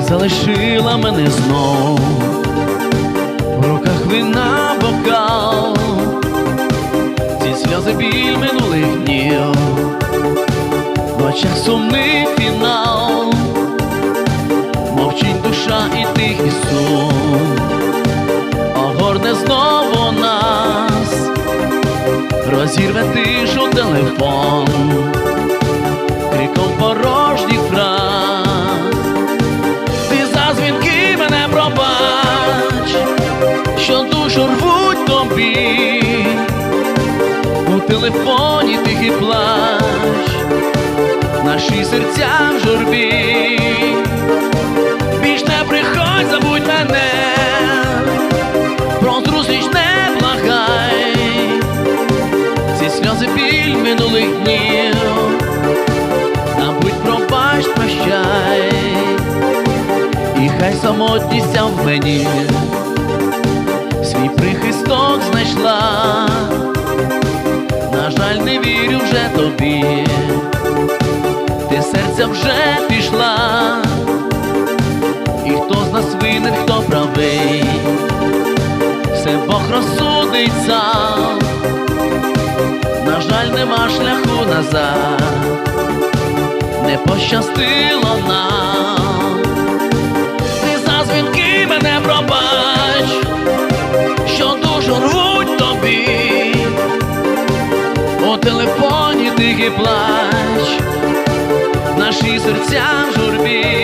залишила мене знов, в руках вина бокал, ці сльози біль минулих днів, в очах сумний фінал, мовчить душа і тихий сум, огорне знову нас, розірве тишу телефон, криком порожніх телефоні тихий плач, наші серця в журбі, більш не приходь, забудь мене, про зустріч не благай, ці сльози біль минулих днів, забудь пробач, прощай. І хай самотність в мені. Свій прихисток знайшла, на жаль, не вірю вже тобі, ти серця вже пішла, і хто з нас винен, хто правий, все Бог розсудить сам, на жаль, нема шляху назад, не пощастило нам телефоні тихий плач, наші серця в журбі,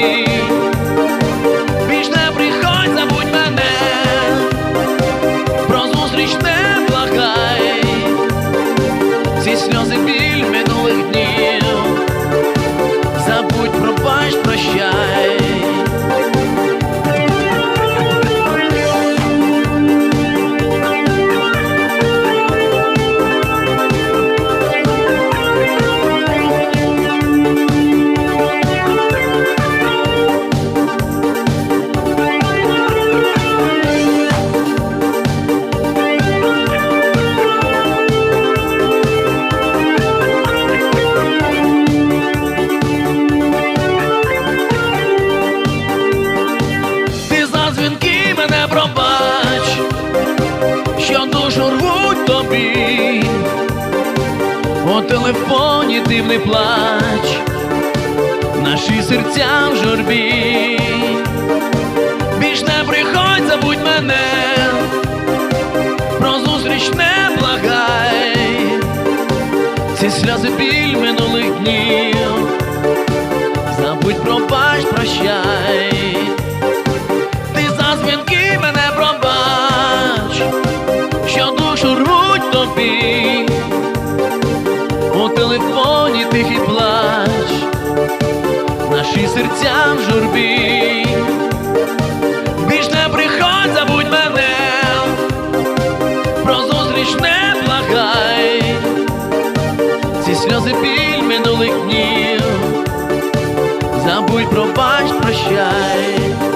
дивний плач, наші серця в журбі, більш не приходь, забудь мене, про зустріч не благай, ці сльози біль минулих наші серця в журбі, більш не приходь, забудь мене, про зустріч не благай, ці сльози біль минулих днів, забудь, пробач, прощай.